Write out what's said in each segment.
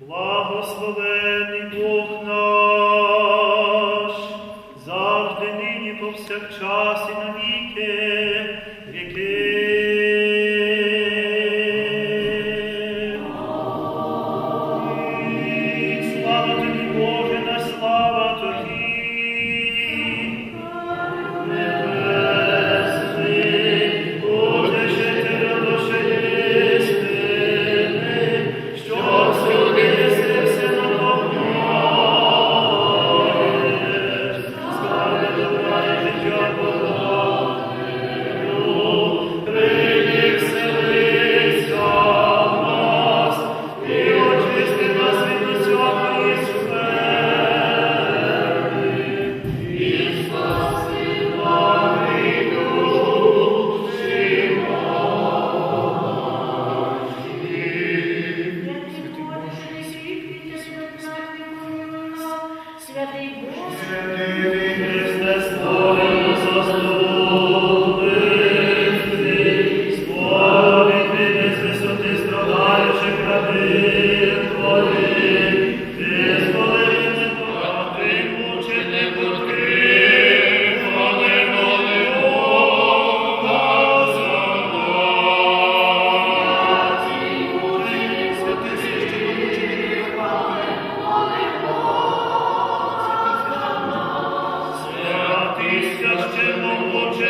Благословений Бог наш, завжди нині повсякчас і навіки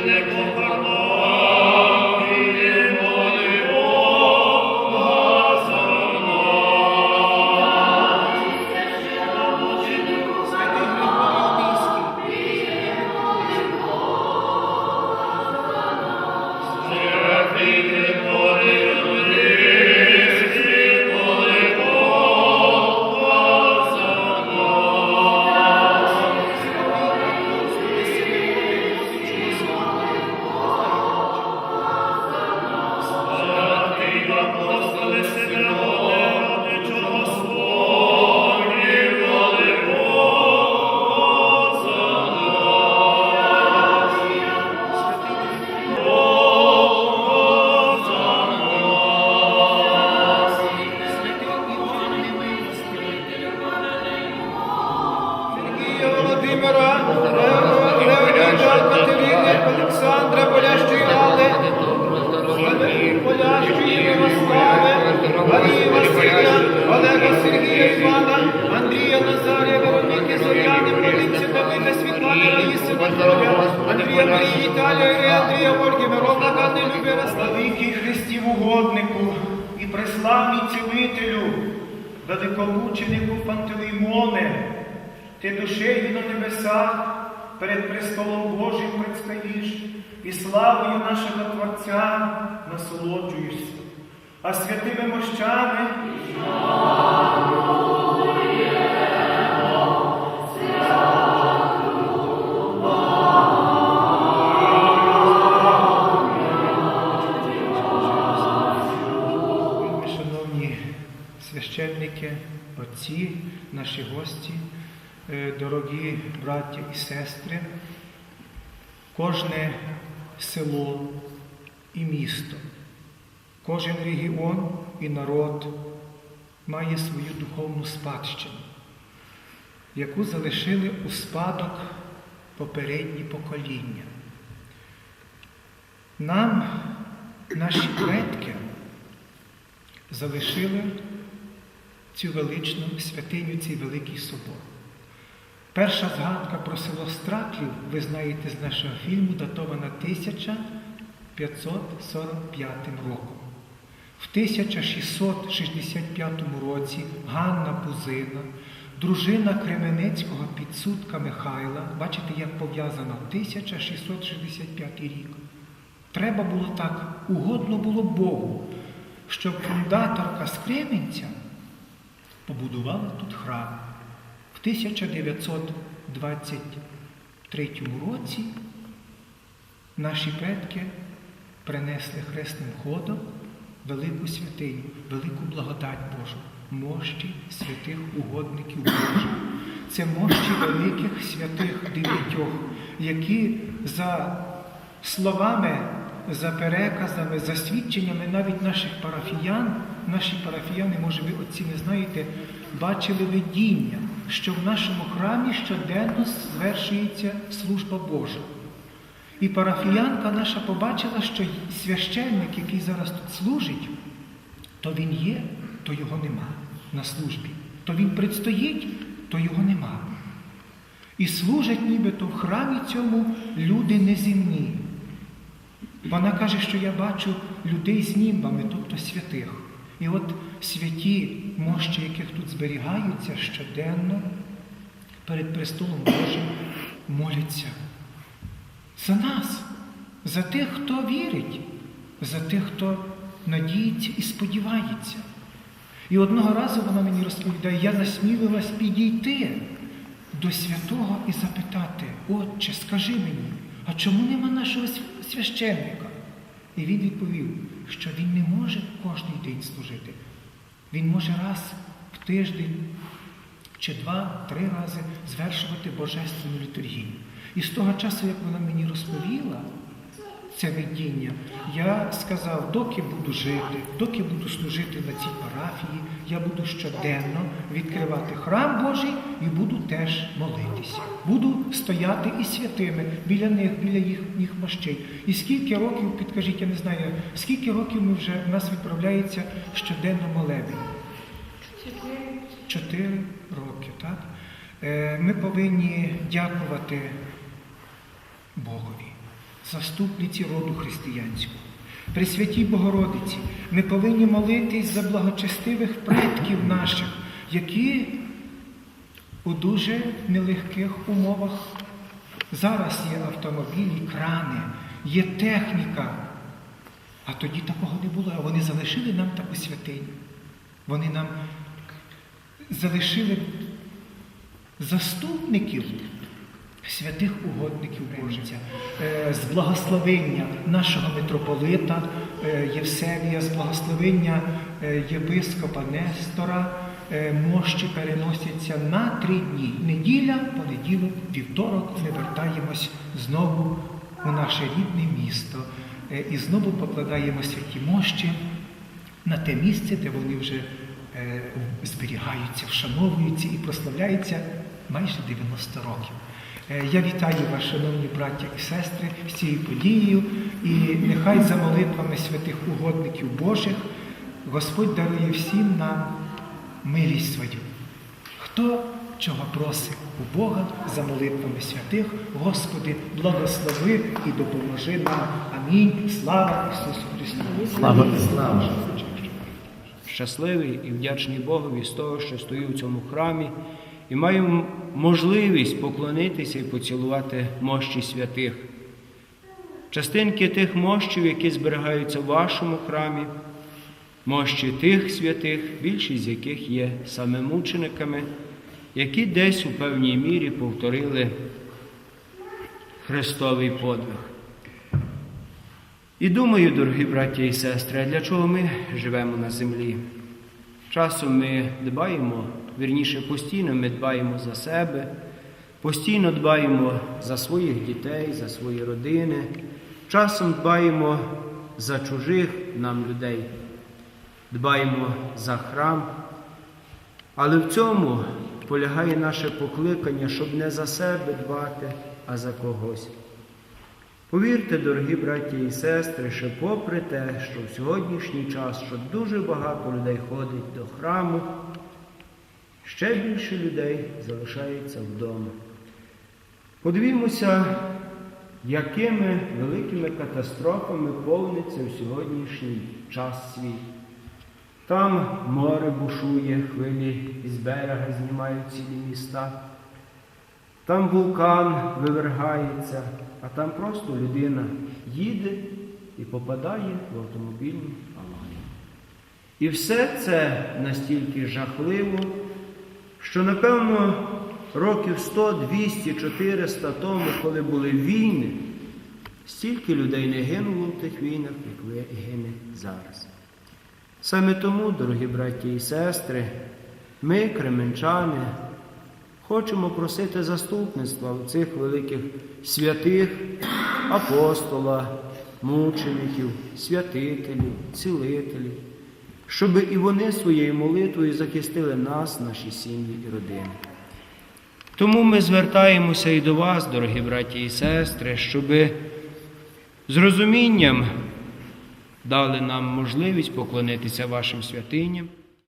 священномученику Раїси, Анатолія, Андрія Марії, Італія, угоднику і преславній цілителю, великомученику Пантелеймоне, ти душею на небесах перед престолом Божим предстоїш, і славою нашого Творця насолоджуєшся, а святими мощами отці, наші гості, е, дорогі браття і сестри, кожне село і місто, кожен регіон і народ має свою духовну спадщину, яку залишили у спадок попередні покоління. Нам, наші предки, залишили цю величну святиню, цей великий собор. Перша згадка про село Страклів, ви знаєте з нашого фільму, датована 1545 роком. В 1665 році Ганна Бузина, дружина Кременецького підсудка Михайла, бачите, як пов'язано 1665 рік. Треба було так, угодно було Богу, щоб фундаторка з Кременця побудувала тут храм. В 1923 році наші предки принесли хресним ходом велику святиню, велику благодать Божу, мощі святих угодників Божих. Це мощі великих святих дев'ятьох, які за словами, за переказами, за свідченнями навіть наших парафіян наші парафіяни, може ви отці не знаєте, бачили видіння, що в нашому храмі щоденно звершується служба Божа. І парафіянка наша побачила, що священник, який зараз тут служить, то він є, то його нема на службі. То він предстоїть, то його нема. І служать нібито в храмі цьому люди неземні. Вона каже, що я бачу людей з німбами, тобто святих. І от святі мощі, яких тут зберігаються щоденно перед престолом Божим, моляться за нас, за тих, хто вірить, за тих, хто надіється і сподівається. І одного разу вона мені розповідає, я насмілилась підійти до святого і запитати, Отче, скажи мені, а чому нема нашого священника? І він відповів, що він не може кожний день служити. Він може раз в тиждень чи два-три рази звершувати божественну літургію. І з того часу, як вона мені розповіла це видіння, я сказав, доки буду жити, доки буду служити на цій парафії, я буду щоденно відкривати храм Божий і буду теж молитися. Буду стояти і святими біля них, біля їхніх мощей. І скільки років, підкажіть, я не знаю, скільки років ми вже нас відправляється щоденно молебень? Чотири роки, так? Е, Ми повинні дякувати Богові, заступниці роду християнського. При святій Богородиці ми повинні молитись за благочестивих предків наших, які у дуже нелегких умовах. Зараз є автомобілі, крани, є техніка. А тоді такого не було. А вони залишили нам таку святиню. Вони нам залишили заступників святих угодників Божиця, Е, з благословення нашого митрополита е, Євсевія, з благословення е, єпископа Нестора, мощі переносяться на три дні. Неділя, понеділок, вівторок ми вертаємось знову у наше рідне місто і знову покладаємо святі мощі на те місце, де вони вже зберігаються, вшановуються і прославляються майже 90 років. Е, Я вітаю вас, шановні браття і сестри, з цією подією, і нехай за молитвами святих угодників Божих Господь дарує всім нам милість свою. Хто чого просить у Бога за молитвами святих, Господи, благослови і допоможи нам. Амінь. Слава Ісусу Христу! Слава Слава! Щасливий і вдячний Богові з того, що стою в цьому храмі і маю м- можливість поклонитися і поцілувати мощі святих. Частинки тих мощів, які зберігаються в вашому храмі, мощі тих святих, більшість з яких є саме мучениками, які десь у певній мірі повторили Христовий подвиг. І думаю, дорогі браття і сестри, для чого ми живемо на землі? Часом ми дбаємо, вірніше, постійно ми дбаємо за себе, постійно дбаємо за своїх дітей, за свої родини, часом дбаємо за чужих нам людей, дбаємо за храм. Але в цьому полягає наше покликання, щоб не за себе дбати, а за когось. Повірте, дорогі браті і сестри, що попри те, що в сьогоднішній час, що дуже багато людей ходить до храму, ще більше людей залишається вдома. Подивімося, якими великими катастрофами повниться в сьогоднішній час світ. Там море бушує, хвилі із берега знімають цілі міста. Там вулкан вивергається, а там просто людина їде і попадає в автомобільну аварію. І все це настільки жахливо, що, напевно, років 100, 200, 400 тому, коли були війни, стільки людей не гинуло в тих війнах, як ви гине зараз. Саме тому, дорогі браті і сестри, ми, кременчани, хочемо просити заступництва у цих великих святих, апостола, мучеників, святителів, цілителів, щоб і вони своєю молитвою захистили нас, наші сім'ї і родини. Тому ми звертаємося і до вас, дорогі браті і сестри, щоб з розумінням дали нам можливість поклонитися вашим святиням.